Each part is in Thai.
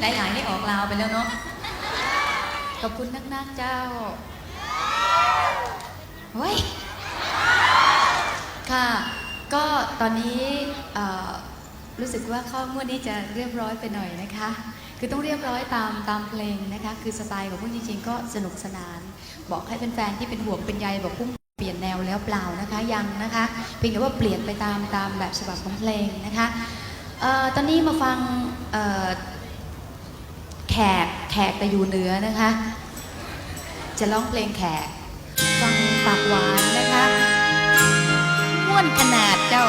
หลายๆนี่ออกลาวไปแล้วเนาะ ขอบคุณนักๆเจ้าเฮ้ยค่ะ ก็ตอนนี้รู้สึกว่าข้องวดนี้จะเรียบร้อยไปหน่อยนะคะ คือต้องเรียบร้อยตามตามเพลงนะคะ คือสไตล์ของพุ่งจริงๆ ก็สนุกสนาน บอกให้เป็นแฟนๆที่เป็นห่วงเป็นใยบอกพุ่งเปลี่ยนแนวแล้วเปล่านะคะยังนะคะ เพียงแต่ว่าเปลี่ยนไปตามตามแบบฉบับของเพลงนะคะออตอนนี้มาฟังเขกแขกแต่อยู่เหนือนะคะ จะร้องเพลงแขก ฟังปากหวานนะคะ ม่วนขนาดเจ้า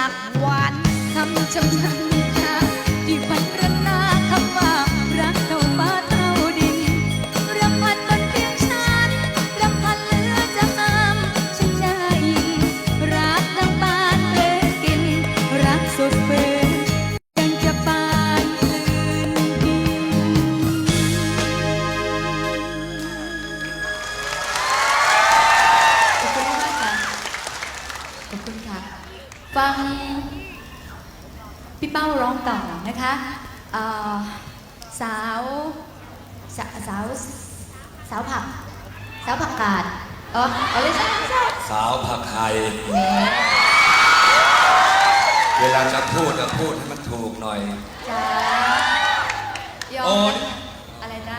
ากหวานทำจำชมจากที่บันเร องต่อนะคะเอ่อสาวสาสาวสาวผัก สาวผักกาดอ๋อเอาเลยใช่ใช่สาวผักไทยแหมเวลาจะพูดจะพูดให้มันถูกหน่อยจ้ายอโอ้มยอะไรนะ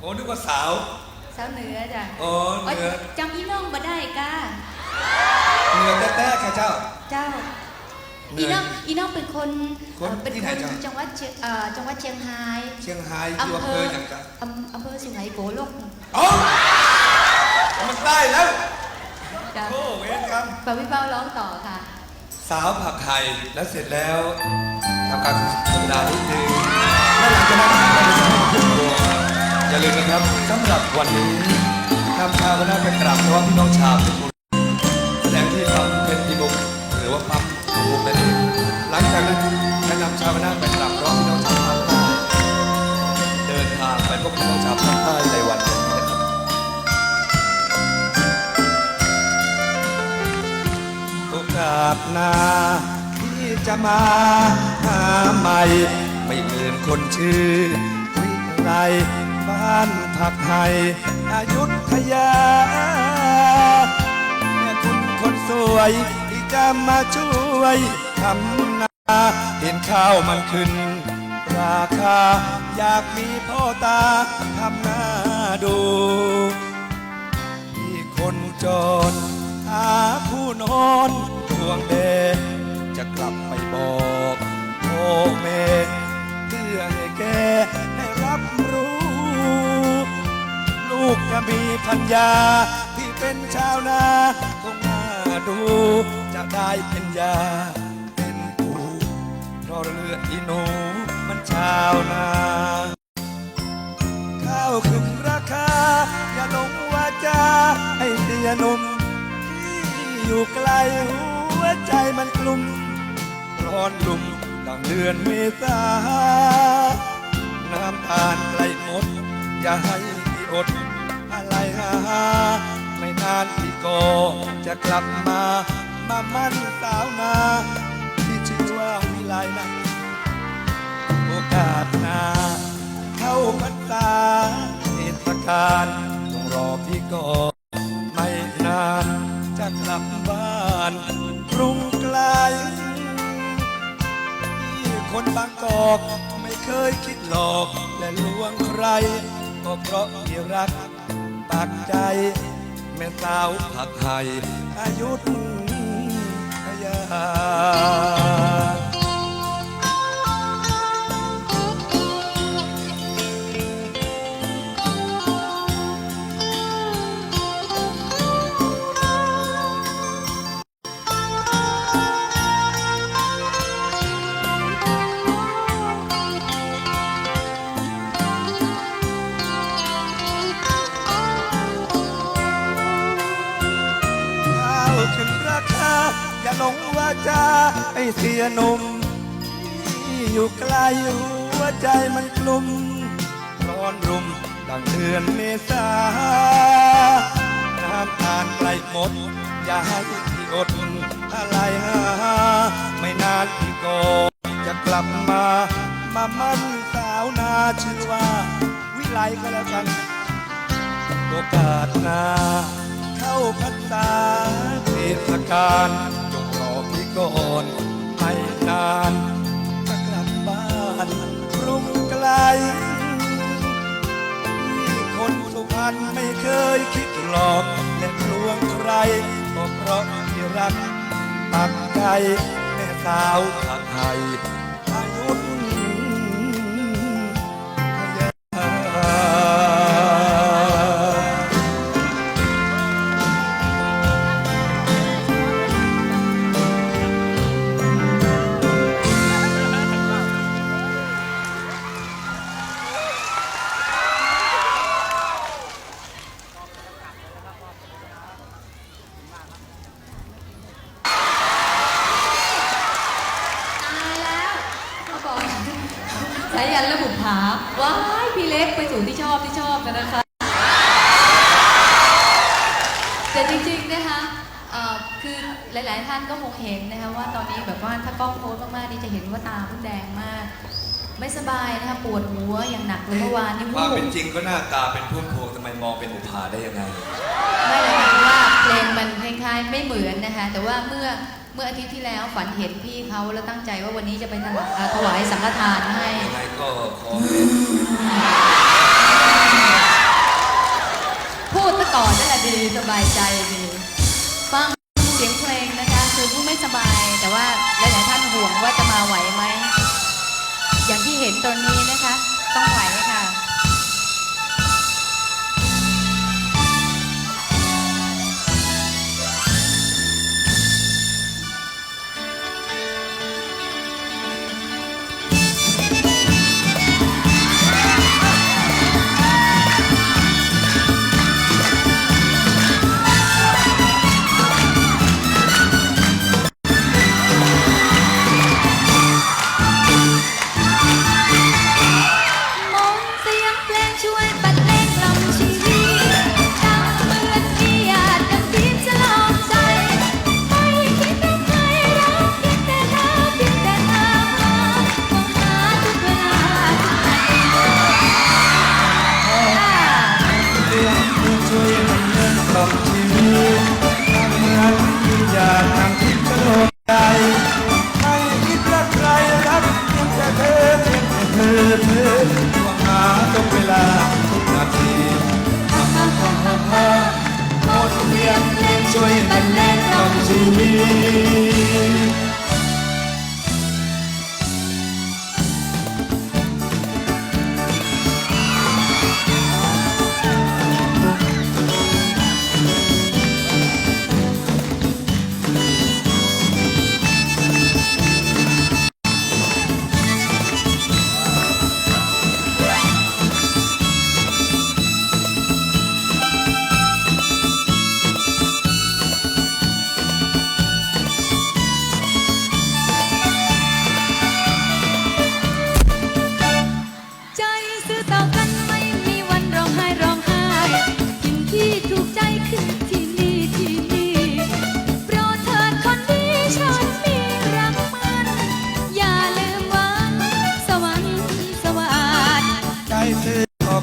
โอ้นึกว่าสาว สาวเหนือจ้ะโอ้โอ๊ยเนื้อจำพี่น้องมาได้ก้าเนื้อแต้ๆค่ะเจ้า เจ้า เหนื่อีอย น้องอีน้องเป็นคนคนเอ่อเป็นที่คไหนนจ๊ะ จังหวัดเชียงเอ่อจังหวัดเชียงรายเชียงรายอยู่อำเภออย่างจ้ะอำอำเภอสุไหงโกลกอ๋อมันได้แล้วจ้ะโอ้เวรกรรมฝากพี่เป้าร้องต่อค่ะ สาวผักไทยแล้วเสร็จแล้วทำการธรรมดานิดนึงและหลังจากนั้นเราจะทำขึ้นตัวอย่าลืมนะครับสำหรับวันนี้นำชาวคณะไปกราบเพราะว่าพี่น้องชาวทุกคนแสดงที่ปั๊มเพชรพิมุกหรือว่าปั๊มภูมิ นั่นเองหลังจากนั้นแนะนำชาวคณะไปกราบราะว่าพี่น้องชาวภาคใต้เดินทางไปพบพี่น้องชาวภาคใต้ในวันนี้นะครับโอกาสหน้าที่จะมาหาใหม่ ไม่เหมือนคนชื่อวิไรบ้านผักไห่อายุทยาแม่คุณคนสวย จะมาช่วยทำนาเห็นข้าวมันขึ้น ราคาอยากมีพ่อตาทำหน้าดูที่คนจนหาผู้นอนทวงเดชจะกลับไปบอกพ่อแม่เพื่อให้แกได้รับรู้ ลูกจะมีพัญญาที่เป็นชาวนาคงน่าดู จะได้เป็นยา เป็นผู้เพราะเลือดอีหนูมันชาวนาข้าวขึ้นราคา อย่าลงวาจาให้เสียนุ่มที่อยู่ไกลหัวใจมันกลุ่มร้อนลุ่มดังเดือนเมษาน้ำตาลใกล้หมด อย่าให้ที่อด อะไรหาไม่นานที่ก็จะกลับมา มามั่นสาวนาที่ชื่อว่าวิไลนะโอกาสหนาเข้าพรรษาเทศกาลต้องรอพี่ก่อนไม่นานจะกลับบ้านกรุงไกลที่คนบางกอกไม่เคยคิดหลอกและลวงใคร ก็เพราะที่รักปักใจ แม่สาวผักไห่อายุ ท ให้เสียหนุ่มที่อยู่ไกลหัวใจมันกลุ่มร้อนรุมดังเดือนเมษาน้ำตาลใกลหมด อย่าให้ที่อดอะไรหาไม่นานที่ก็จะกลับมา มามั่นสาวนาชื่อว่า วิไลก็แล้วกันโอกาสนาเข้าพรรษาเทศกาลจงรอพี่ก่อน นานจะกลับบ้านกรุงไกลคนสุพรรณไม่เคยคิดหลอกและลวงใครก็เพราะที่รักปักใจแม่สาวผักไทย ลาย ๆ ท่านก็คงเห็นนะคะว่าตอนนี้แบบว่าถ้ากล้องโพสมาก ๆ นี่จะเห็นว่าตาเพิ่งแดงมาก ไม่สบายนะคะปวดหัวอย่างหนักเลยเมื่อวานนี่ควูวามบเป็นจริงก็หน้าตาเป็นพุ่มพวงทำไมมองเป็นอุภาได้ยังไง ไม่เลยค่ะเพราะว่าเพลงมันคล้ายๆ ไม่เหมือนนะคะแต่ว่าเมื่อเมื่ออาทิตย์ที่แล้วฝันเห็นพี่เขาแล้วตั้งใจว่าวันนี้จะไปถวายเอ่อถวายสังฆทานให้ ยังไงก็ขอให้พูดซะก่อนนั่นแหละดีสบายใจดี ตัวนี้นะคะ ต้องไหว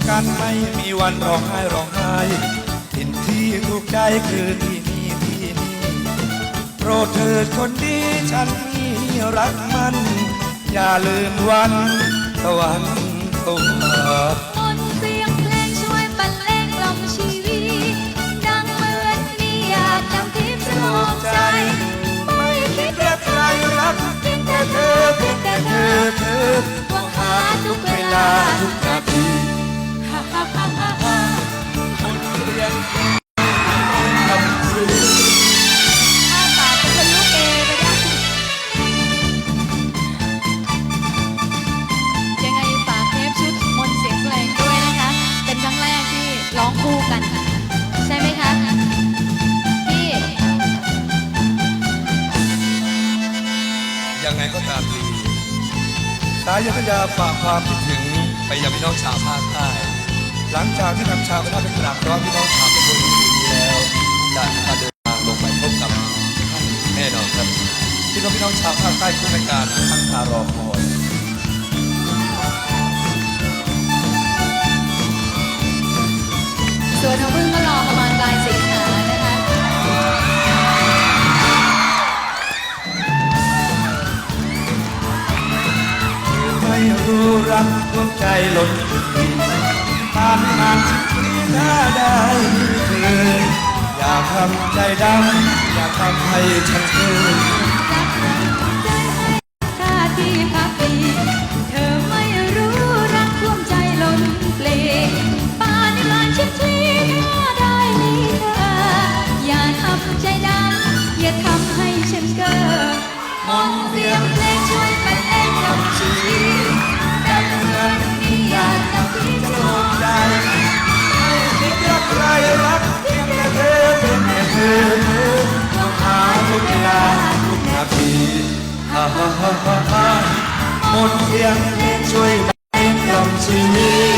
กันไม่มีวันร้องไห้ร้องไห้ถิ่นที่ถูกใจคือที่นี่ที่นี่โปรดเถิดคนดีฉันมีรักมัน อย่าลืมวันสวรรค์สวัสดิ์มนต์เสียงเพลงช่วยบรรเลงกล่อมชีวิต ดังเหมือนมีหยาดน้ำทิพย์สลองใจ ไม่คิดแต่ใครรักเพียงแต่เธอเพียงแต่เธอเธอหวังหาทุกเวลาทุกนาที รียนกับชีวิตอ้าปากเอไปได้ยังไงฝากเทปชุดมนเสียงแรงด้วยนะคะเป็นครั้งแรกที่ร้องคู่กันใช่ไหมคะพี่ยังไงก็ตามทีสายยุทธยาฝากความคิดถึงไปยังพี่น้องชาวภาคใต้ หลังจากที่ทำชาวพระเป็นกราบร้องพี่น้องชาวเป็นคนดีแล้วจะพาเดินทางลงไปพบกับท่านแน่นอนครับที่พี่น้องชาวภาคใต้ทุกรายการทั้งตารอคอยส่วนน้องพึ่งก็รอประมาณปลายสิงหานะคะไม่รู้รักดวงใจหล่น ถ้าได้เธออย่าทำใจดำอย่าทำให้ฉันเกิน หมดเสียงเพลงช่วยบรรเลงกล่อมชีวิต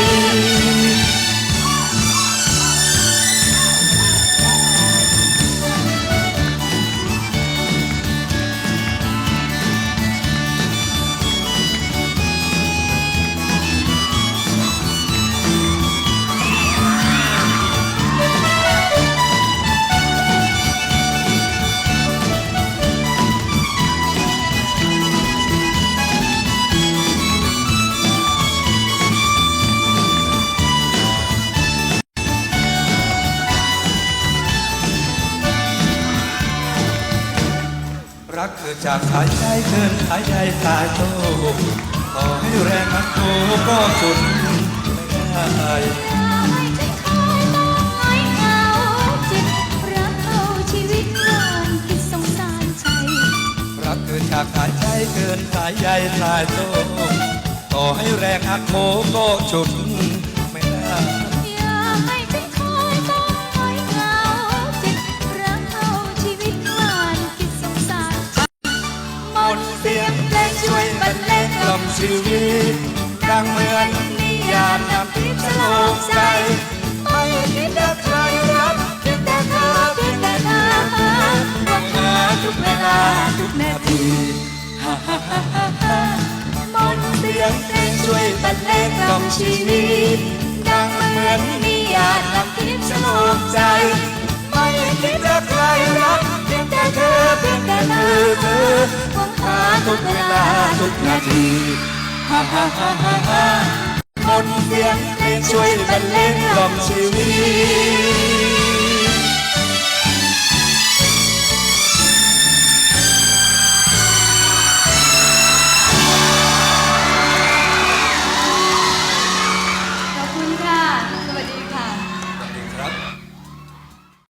จากสายใจเกินสายใยสายโตต่อให้แรงนักโตก็สุดไม่ได้ไม่ใจคอยต้องไม่เหงาจิตรักเอาชีวิตงานคิดสงสารใจรักเกิดจากสายใจเกินสายใยสายโตต่อให้แรงอักโคก็ฉุด รรเลงกล่อมชีวิตดังเหมือนนิยามนำทิพย์ฉลองใจไม่คิดจะใครรักเพียงแต่เธอเพียงแต่เธอวังหาทุกเวลาทุกนาทีมนต์เสีเสียงเพเพลงช่ช่วยบบรรเลงกล่อมชีวิตดังเหมือนนิยามนำทิพย์ฉลองใจไม่คิดจะใครรักเพียงแต่เธอเพียงแต่เธอ ทุกเวลาทุกนาทีฮ่าฮ่าฮ่าฮ่าฮ่ามนต์เวียงเพลงช่วยบรรเลงกล่อมชีวิต